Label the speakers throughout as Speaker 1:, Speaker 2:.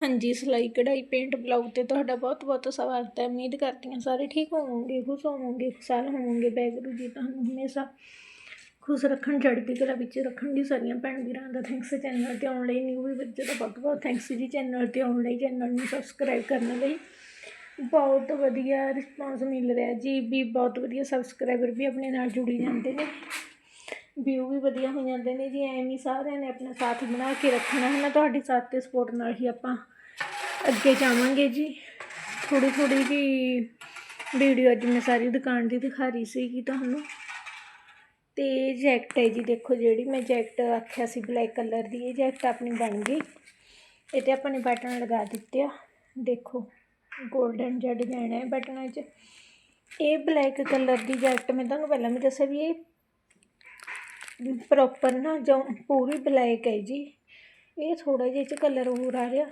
Speaker 1: ਹਾਂਜੀ, ਸਿਲਾਈ, ਕਢਾਈ ਪੇਂਟ ਬਲਾਊਜ ਤੇ ਤੁਹਾਡਾ ਬਹੁਤ ਬਹੁਤ ਸਵਾਗਤ ਹੈ। ਉਮੀਦ ਕਰਦੀ ਹਾਂ ਸਾਰੇ ਠੀਕ ਹੋਵੋਗੇ, ਖੁਸ਼ ਹੋਵੋਗੇ, ਖੁਸ਼ਹਾਲ ਹੋਵੋਗੇ। ਵਾਹਿਗੁਰੂ ਜੀ ਤੁਹਾਨੂੰ ਹਮੇਸ਼ਾ ਖੁਸ਼ ਰੱਖਣ, ਚੜ੍ਹਦੀ ਕਲਾ ਵਿੱਚ ਰੱਖਣ ਦੀ ਸਾਰੀਆਂ ਭੈਣ ਵੀਰਾਂ ਦਾ ਥੈਂਕਸ ਚੈਨਲ ਤੇ ਆਉਣ ਲਈ ਨਿਊ ਵੀ ਬੱਚੇ ਦਾ ਬਹੁਤ ਬਹੁਤ ਥੈਂਕਸ ਜੀ ਚੈਨਲ ਤੇ ਆਉਣ ਲਈ ਚੈਨਲ ਨੂੰ ਸਬਸਕ੍ਰਾਈਬ ਕਰਨ ਲਈ। ਬਹੁਤ ਵਧੀਆ ਰਿਸਪਾਂਸ ਮਿਲ ਰਿਹਾ ਜੀ, ਵੀ ਬਹੁਤ ਵਧੀਆ ਸਬਸਕ੍ਰਾਈਬਰ ਵੀ ਆਪਣੇ ਨਾਲ ਜੁੜੀ ਜਾਂਦੇ ਨੇ। ਵਿਊ ਵੀ ਵਧੀਆ ਹੋ ਜਾਂਦੇ ਨੇ ਜੀ, ਐਵੇਂ ਹੀ ਸਾਰਿਆਂ ਨੇ ਆਪਣਾ ਸਾਥ ਬਣਾ ਕੇ ਰੱਖਣਾ ਹੈ ਨਾ, ਤੁਹਾਡੇ ਸਾਥ ਤੇ ਸਪੋਰਟ ਨਾਲ ਹੀ ਆਪਾਂ ਅੱਗੇ ਜਾਵਾਂਗੇ ਜੀ। ਥੋੜੀ ਥੋੜੀ ਜੀ ਵੀਡੀਓ ਅੱਜ ਮੈਂ ਸਾਰੀ ਦੁਕਾਨ ਦੀ ਦਿਖਾ ਰਹੀ ਸੀਗੀ ਤੁਹਾਨੂੰ। ਤੇ ਜੈਕਟ ਹੈ ਜੀ, ਦੇਖੋ ਜਿਹੜੀ ਮੈਂ ਜੈਕਟ ਆਖਿਆ ਸੀ ਬਲੈਕ ਕਲਰ ਦੀ, ਇਹ ਜੈਕਟ ਆਪਣੀ ਬਣ ਗਈ। ਇਹ ਤੇ ਆਪਾਂ ਨੇ ਬਟਨ ਲਗਾ ਦਿੱਤੇ ਆ। ਦੇਖੋ 골ਡਨ ਜਿਹਾ ਡਿਜ਼ਾਈਨ ਹੈ ਬਟਨਾਂ 'ਚ। ਇਹ ਬਲੈਕ ਕਲਰ ਦੀ ਜੈਕਟ ਮੈਂ ਤੁਹਾਨੂੰ ਪਹਿਲਾਂ ਵੀ ਦੱਸਿਆ ਵੀ ਇਹ ਪ੍ਰੋਪਰ ਨਾ ਜੋ ਪੂਰੀ ਬਲੈਕ ਹੈ ਜੀ। ਇਹ ਥੋੜਾ ਜਿਹਾ ਚ ਕਲਰ ਹੋਰ ਆ ਰਿਹਾ।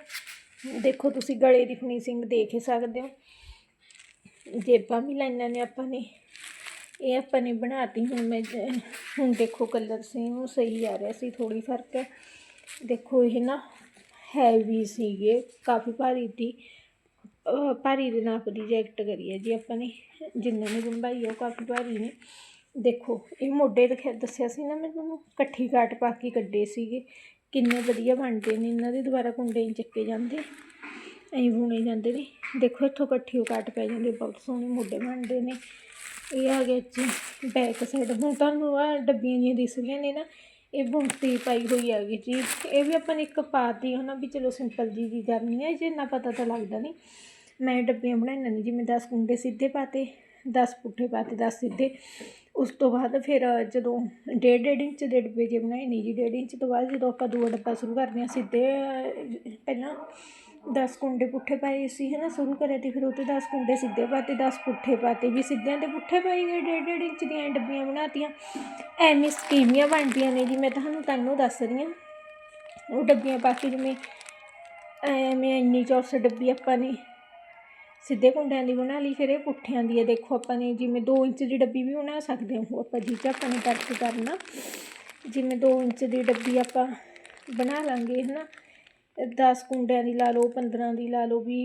Speaker 1: ਦੇਖੋ ਤੁਸੀਂ ਗਲੇ ਦੀ ਫਿਨਿਸ਼ਿੰਗ ਦੇਖ ਹੀ ਸਕਦੇ ਹੋ। ਜੇਬਾਂ ਵੀ ਲਾਈਨਾਂ ਨੇ ਆਪਾਂ ਨੇ। ਇਹ ਆਪਾਂ ਨੇ ਬਣਾਤੀ, ਹੁਣ ਮੈਂ ਹੁਣ ਦੇਖੋ ਕਲਰ ਸੇਮ ਸਹੀ ਆ ਰਿਹਾ ਸੀ ਥੋੜੀ ਫ਼ਰਕ ਹੈ। ਦੇਖੋ ਇਹ ਨਾ ਹੈਵੀ ਸੀਗੇ, ਕਾਫੀ ਭਾਰੀ ਸੀ। ਭਾਰੀ ਦੇ ਨਾਪ ਦੀ ਜੈਕਟ ਕਰੀ ਹੈ ਜੀ ਆਪਾਂ ਨੇ। ਜਿੰਨਾਂ ਨੇ ਬੰਬਾਈ ਉਹ ਕਾਫੀ ਭਾਰੀ ਨੇ। ਦੇਖੋ, ਇਹ ਮੋਢੇ ਦਿਖਾ ਦੱਸਿਆ ਸੀ ਨਾ ਮੈਂ ਤੁਹਾਨੂੰ, ਇਕੱਠੀ ਕਾਟ ਪਾ ਕੇ ਕੱਢੇ ਸੀਗੇ। ਕਿੰਨੇ ਵਧੀਆ ਬਣਦੇ ਨੇ, ਇਹਨਾਂ ਦੇ ਦੁਬਾਰਾ ਕੁੰਡੇ ਨਹੀਂ ਚੱਕੇ ਜਾਂਦੇ, ਐਂ ਬੁਣੇ ਜਾਂਦੇ ਨੇ। ਦੇਖੋ, ਇੱਥੋਂ ਇਕੱਠੀ ਕਾਟ ਪੈ ਜਾਂਦੀ, ਬਹੁਤ ਸੋਹਣੇ ਮੋਢੇ ਬਣਦੇ ਨੇ। ਇਹ ਆ ਗਿਆ ਜੀ ਬੈਕ ਸਾਈਡ ਹੁਣ ਤੁਹਾਨੂੰ ਆ ਡੱਬੀਆਂ ਜੀਆਂ ਦਿਸ ਰਹੀਆਂ ਨੇ ਨਾ, ਇਹ ਬੁਣਤੀ ਪਾਈ ਹੋਈ ਹੈਗੀ ਜੀ। ਇਹ ਵੀ ਆਪਾਂ ਨੇ ਇੱਕ ਪਾਤੀ ਹਨਾ ਵੀ ਚਲੋ ਸਿੰਪਲ ਜੀ ਜੀ ਕਰਨੀ ਹੈ, ਜੇ ਇੰਨਾ ਪਤਾ ਤਾਂ ਲੱਗਦਾ ਨਹੀਂ ਮੈਂ ਡੱਬੀਆਂ ਬਣਾਈਆਂ ਨਹੀਂ ਜਿਵੇਂ ਮੈਂ 10 ਕੁੰਡੇ ਸਿੱਧੇ ਪਾਤੇ। ਦਸ ਪੁੱਠੇ ਪਾਤੇ ਦਸ ਸਿੱਧੇ। ਉਸ ਤੋਂ ਬਾਅਦ ਫਿਰ ਜਦੋਂ ਡੇਢ ਡੇਢ ਇੰਚ ਦੇ ਡੱਬੇ ਜੇ ਬਣਾਏ ਨੇ ਜੀ ਡੇਢ ਇੰਚ ਤੋਂ ਬਾਅਦ ਜਦੋਂ ਆਪਾਂ ਦੂਆ ਡੱਬਾ ਸ਼ੁਰੂ ਕਰਦੇ ਹਾਂ, ਸਿੱਧੇ, ਪਹਿਲਾਂ ਦਸ ਕੁੰਡੇ ਪੁੱਠੇ ਪਾਏ ਸੀ ਹੈ ਨਾ ਸ਼ੁਰੂ ਕਰਿਆ ਤੇ ਫਿਰ ਉਹ 'ਤੇ ਦਸ ਕੁੰਡੇ ਸਿੱਧੇ ਪਾਤੇ, ਦਸ ਪੁੱਠੇ ਪਾਤੇ, ਵੀ ਸਿੱਧਿਆਂ ਦੇ ਪੁੱਠੇ ਪਾਈ ਗਏ, ਡੇਢ ਡੇਢ ਇੰਚ ਦੀਆਂ ਡੱਬੀਆਂ ਬਣਾਤੀਆਂ। ਐਵੇਂ ਸਕੀਮੀਆਂ ਬਣਦੀਆਂ ਨੇ ਜੀ, ਮੈਂ ਤੁਹਾਨੂੰ ਤੁਹਾਨੂੰ ਦੱਸ ਰਹੀ ਹਾਂ। ਉਹ ਡੱਬੀਆਂ ਪਾ ਕੇ ਜਿਵੇਂ ਐਵੇਂ ਇੰਨੀ ਚੌਰਸ ਡੱਬੀ ਆਪਾਂ ਨੇ ਸਿੱਧੇ ਕੁੰਡਿਆਂ ਦੀ ਬਣਾ ਲਈ, ਫਿਰ ਇਹ ਪੁੱਠਿਆਂ ਦੀ ਹੈ। ਦੇਖੋ, ਆਪਾਂ ਨੇ ਜਿਵੇਂ 2 ਇੰਚ ਦੀ ਡੱਬੀ ਵੀ ਬਣਾ ਸਕਦੇ ਹਾਂ। ਉਹ ਆਪਾਂ ਜਿਹ 'ਚ ਆਪਾਂ ਨੇ ਵਰਕ ਕਰਨਾ। ਜਿਵੇਂ 2 ਇੰਚ ਦੀ ਡੱਬੀ ਆਪਾਂ ਬਣਾ ਲਾਂਗੇ ਹੈ ਨਾ 10 ਕੁੰਡਿਆਂ ਦੀ ਲਾ ਲਓ 15 ਦੀ ਲਾ ਲਓ ਵੀ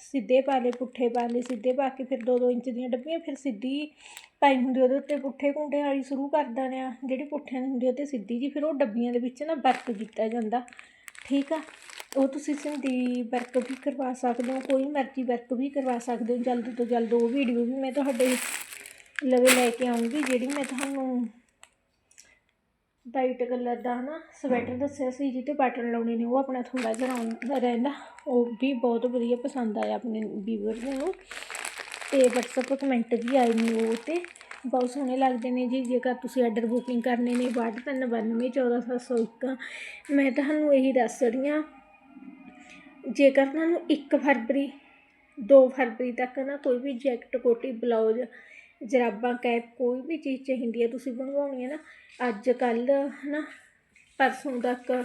Speaker 1: ਸਿੱਧੇ ਪਾ ਲਏ, ਪੁੱਠੇ ਪਾ ਲਏ, ਸਿੱਧੇ ਪਾ ਕੇ ਫਿਰ 2-2 ਇੰਚ ਦੀਆਂ ਡੱਬੀਆਂ ਫਿਰ ਸਿੱਧੀ ਪਾਈ ਹੁੰਦੀ ਉਹਦੇ ਉੱਤੇ ਪੁੱਠੇ ਕੁੰਡੇ ਵਾਲੀ ਸ਼ੁਰੂ ਕਰ ਦਿੰਦੇ ਆ। ਜਿਹੜੀ ਪੁੱਠਿਆਂ ਦੀ ਹੁੰਦੀ ਉਹ 'ਤੇ ਸਿੱਧੀ ਜੀ, ਫਿਰ ਉਹ ਡੱਬੀਆਂ ਦੇ ਵਿੱਚ ਨਾ ਵਰਕ ਕੀਤਾ ਜਾਂਦਾ। ਠੀਕ ਆ? ਉਹ ਤੁਸੀਂ ਸਿੰਧੀ ਵਰਕ ਵੀ ਕਰਵਾ ਸਕਦੇ ਹੋ, ਕੋਈ ਮਰਜ਼ੀ ਵਰਕ ਵੀ ਕਰਵਾ ਸਕਦੇ ਹੋ, ਜਲਦ ਤੋਂ ਜਲਦ ਉਹ ਵੀਡੀਓ ਵੀ ਮੈਂ ਤੁਹਾਡੇ ਲਵੇ ਲੈ ਕੇ ਆਉਂਗੀ, ਜਿਹੜੀ ਮੈਂ ਤੁਹਾਨੂੰ ਵਾਈਟ ਕਲਰ ਦਾ ਹਨਾ ਸਵੈਟਰ ਦੱਸਿਆ ਸੀ ਜਿਹਤੇ ਬਟਨ ਲਾਉਣੇ ਨੇ, ਉਹ ਆਪਣਾ ਥੋੜਾ ਜਿਹਾ ਰਹਿੰਦਾ, ਉਹ ਵੀ ਬਹੁਤ ਵਧੀਆ ਪਸੰਦ ਆਇਆ ਆਪਣੇ ਵੀਵਰ ਨੂੰ। ਤੇ WhatsApp ਕਮੈਂਟ ਵੀ ਆਏ ਨੇ ਉਹ ਤੇ, ਬਹੁਤ ਸੋਹਣੇ ਲੱਗਦੇ ਨੇ ਜੀ, ਜੇਕਰ ਤੁਸੀਂ ਆਰਡਰ ਬੁਕਿੰਗ ਕਰਨੇ ਨੇ ਬਾਹਠ ਤਿੰਨ, ਬਾਨਵੇਂ, ਚੌਦਾਂ, ਸੱਤ ਸੌ ਇੱਕ, ਮੈਂ ਤੁਹਾਨੂੰ ਇਹੀ ਦੱਸ ਰਹੀ ਹਾਂ। ਜੇਕਰ ਤੁਹਾਨੂੰ ਇੱਕ ਫਰਵਰੀ, ਦੋ ਫਰਵਰੀ ਤੱਕ ਨਾ ਕੋਈ ਵੀ ਜੈਕਟ, ਕੋਟੀ ਬਲਾਊਜ ਜਰਾਬਾਂ, ਕੈਪ, ਕੋਈ ਵੀ ਚੀਜ਼ ਚਾਹੀਦੀ ਹੈ, ਤੁਸੀਂ ਬਣਵਾਉਣੀ ਹੈ ਨਾ, ਅੱਜ, ਕੱਲ੍ਹ ਹੈ ਨਾ ਪਰਸੋਂ ਤੱਕ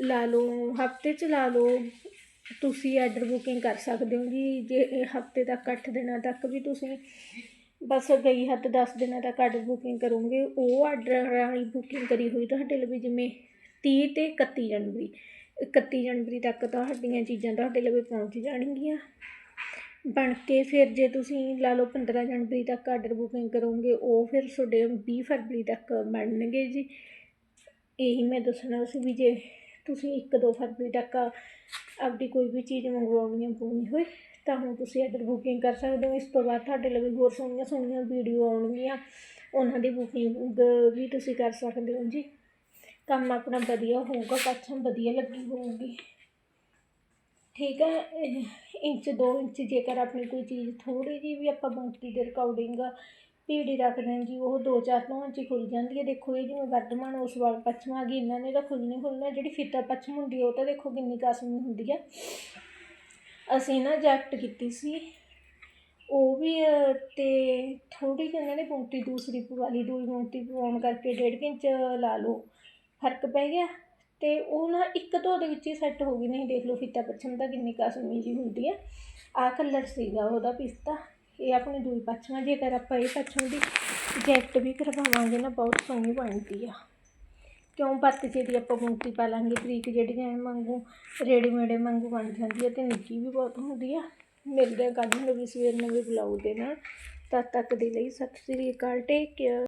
Speaker 1: ਲਾ ਲਓ, ਹਫ਼ਤੇ 'ਚ ਲਾ ਲਓ, ਤੁਸੀਂ ਆਰਡਰ ਬੁਕਿੰਗ ਕਰ ਸਕਦੇ ਹੋ ਜੀ, ਜੇ ਹਫ਼ਤੇ ਤੱਕ, ਅੱਠ ਦਿਨਾਂ ਤੱਕ ਵੀ ਤੁਸੀਂ ਬਸ ਗਈ ਹੱਥ 10 ਦਿਨਾਂ ਤੱਕ ਆਰਡਰ ਬੁਕਿੰਗ ਕਰੋਗੇ, ਉਹ ਆਰਡਰ ਵਾਲੀ ਬੁਕਿੰਗ ਕਰੀ ਹੋਈ ਤੁਹਾਡੇ ਲਈ ਜਿਵੇਂ 30 ਤੇ 31 ਜਨਵਰੀ। 31 ਜਨਵਰੀ ਤੱਕ ਤੁਹਾਡੀਆਂ ਚੀਜ਼ਾਂ ਤੁਹਾਡੇ ਲਵੇ ਪਹੁੰਚ ਜਾਣਗੀਆਂ। ਬਣ ਕੇ ਫਿਰ ਜੇ ਤੁਸੀਂ ਲਾ ਲਓ 15 ਜਨਵਰੀ ਤੱਕ ਆਰਡਰ ਬੁਕਿੰਗ ਕਰੋਗੇ, ਉਹ ਫਿਰ ਤੁਹਾਡੇ 20 ਫਰਵਰੀ ਤੱਕ ਬਣਨਗੇ ਜੀ। ਇਹੀ ਮੈਂ ਦੱਸਣਾ ਸੀ ਵੀ ਜੇ ਤੁਸੀਂ 1-2 ਫਰਵਰੀ ਤੱਕ ਆਪਦੀ ਕੋਈ ਵੀ ਚੀਜ਼ ਮੰਗਵਾਉਣੀ ਹੈ ਪੂਰੀ ਹੋਏ, ਤਾਂ ਹੁਣ ਤੁਸੀਂ ਆਰਡਰ ਬੁਕਿੰਗ ਕਰ ਸਕਦੇ ਹੋ। ਇਸ ਤੋਂ ਬਾਅਦ ਤੁਹਾਡੇ ਲਈ ਹੋਰ ਸੋਹਣੀਆਂ ਸੋਹਣੀਆਂ ਵੀਡੀਓ ਆਉਣਗੀਆਂ। ਉਹਨਾਂ ਦੀ ਬੁਕਿੰਗ ਵੀ ਤੁਸੀਂ ਕਰ ਸਕਦੇ ਹੋ ਜੀ। ਕੰਮ ਆਪਣਾ ਵਧੀਆ ਹੋਊਗਾ ਕਸਟਮ ਵਧੀਆ ਲੱਗੀ ਹੋਊਗੀ। ਠੀਕ ਹੈ ਇੰਚ 2 ਇੰਚ ਜੇਕਰ ਆਪਣੀ ਕੋਈ ਚੀਜ਼ ਥੋੜੀ ਜਿਹੀ ਵੀ ਆਪਾਂ ਬੁਣਤੀ ਦੇ ਰਿਕਾਰਡਿੰਗ ਭੀੜੀ ਰੱਖਦੇ ਹਾਂ ਜੀ, ਉਹ 2-4 ਤੋਂ ਇੰਚ ਖੁੱਲ ਜਾਂਦੀ ਹੈ। ਦੇਖੋ ਇਹ ਜਿਵੇਂ ਵਰਧਮਾਨ ਉਸ ਵਾਲ ਪੱਛਮ ਆ ਗਈ, ਇਹਨਾਂ ਨੇ ਤਾਂ ਖੁੱਲਣੀ ਖੁੱਲਣਾ ਜਿਹੜੀ ਫੀਤਾ ਪੱਛਮ ਹੁੰਦੀ ਉਹ ਤਾਂ ਦੇਖੋ ਕਿੰਨੀ ਕਸਮੀ ਹੁੰਦੀ ਹੈ ਅਸੀਂ ਨਾ ਜੈਕਟ ਕੀਤੀ ਸੀ, ਉਹ ਵੀ ਤੇ ਥੋੜੀ ਜਿਹੀ ਉਹਨਾਂ ਨੇ ਬੁਣਤੀ ਦੂਸਰੀ ਪਵਾ ਲਈ ਦੂਈ ਬੁਣਤੀ ਪਵਾਉਣ ਕਰਕੇ ਡੇਢ ਇੰਚ ਲਾ ਲਓ। ਫ਼ਰਕ ਪੈ ਗਿਆ ਤੇ ਉਹ ਨਾ ਇੱਕ ਧੋ ਦੇ ਵਿੱਚ ਹੀ ਸੈੱਟ ਹੋ ਗਈ। ਨਹੀਂ ਦੇਖ ਲਓ ਫੀਤਾ ਪੱਛਮ ਦਾ ਕਿੰਨੀ ਕਸਮੀ ਜੀ ਹੁੰਦੀ ਹੈ ਆਹ ਕਲਰ ਸੀਗਾ ਉਹਦਾ ਪਿਸਤਾ। ਇਹ ਆਪਣੀ ਦੂਈ ਪੱਛਮ, ਜੇਕਰ ਆਪਾਂ ਇਹ ਪੱਛਮ ਦੀ ਜੈਕਟ ਵੀ ਕਰਵਾਵਾਂਗੇ ਨਾ, ਬਹੁਤ ਸੋਹਣੀ ਬਣਦੀ ਆ। ਕਿਉਂ ਪੱਤਚੇ ਦੀ ਆਪਾਂ ਮੂਰਤੀ ਪਾ ਲਾਂਗੇ, ਤਰੀਕ ਜਿਹੜੀ ਐ ਵਾਂਗੂ ਰੇਡੀਮੇਡ ਵਾਂਗੂ ਬਣ ਜਾਂਦੀ ਹੈ ਅਤੇ ਨਿੱਘੀ ਵੀ ਬਹੁਤ ਹੁੰਦੀ ਆ। ਮਿਲਦੇ ਹਾਂ ਕੱਲ੍ਹ ਨੂੰ ਨਵੀਂ ਸਵੇਰ ਨਵੇਂ ਬਲੌਗ ਦੇ ਨਾਲ। ਤਦ ਤੱਕ ਦੇ ਲਈ ਸਤਿ ਸ਼੍ਰੀ ਅਕਾਲ ਟੇਕ ਕੇਅਰ